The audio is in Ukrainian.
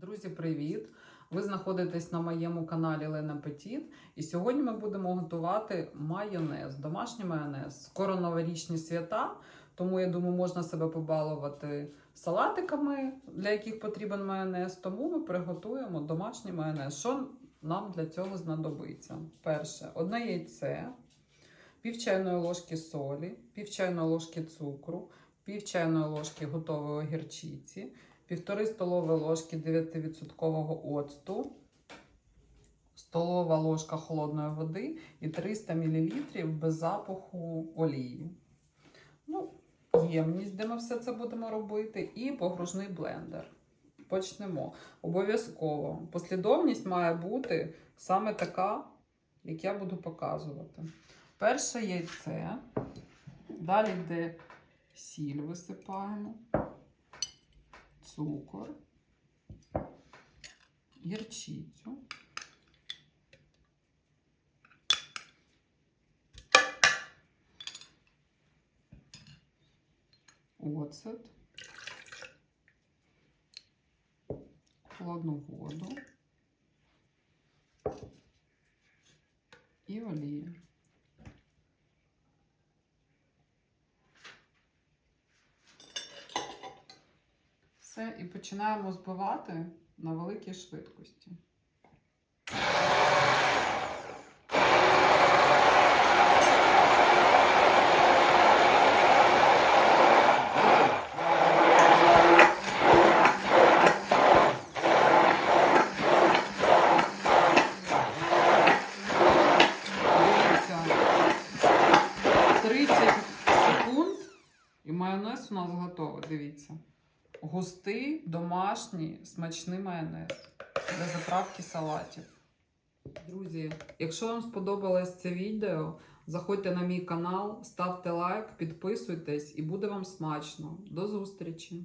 Друзі, привіт! Ви знаходитесь на моєму каналі Лена Петіт. І сьогодні ми будемо готувати майонез, домашній майонез. Скоро новорічні свята, тому я думаю, можна себе побалувати салатиками, для яких потрібен майонез. Тому ми приготуємо домашній майонез. Що нам для цього знадобиться? Перше, одне яйце, пів чайної ложки солі, пів чайної ложки цукру, пів чайної ложки готової огірчиці. 1,5 столові ложки 9% оцту, столова ложка холодної води і 300 мл без запаху олії. Ну, Ємність, де ми все це будемо робити, і погружний блендер. Почнемо. Обов'язково. Послідовність має бути саме така, як я буду показувати. Перше яйце, далі йде сіль висипаємо цукор, гірчицю. Оцет, холодну воду і олію. Все, і починаємо збивати на великій швидкості. Дивіться, 30 секунд і майонез у нас готовий. Дивіться. Густий, домашній, смачний майонез для заправки салатів. Друзі, якщо вам сподобалось це відео, заходьте на мій канал, ставте лайк, підписуйтесь і буде вам смачно. До зустрічі!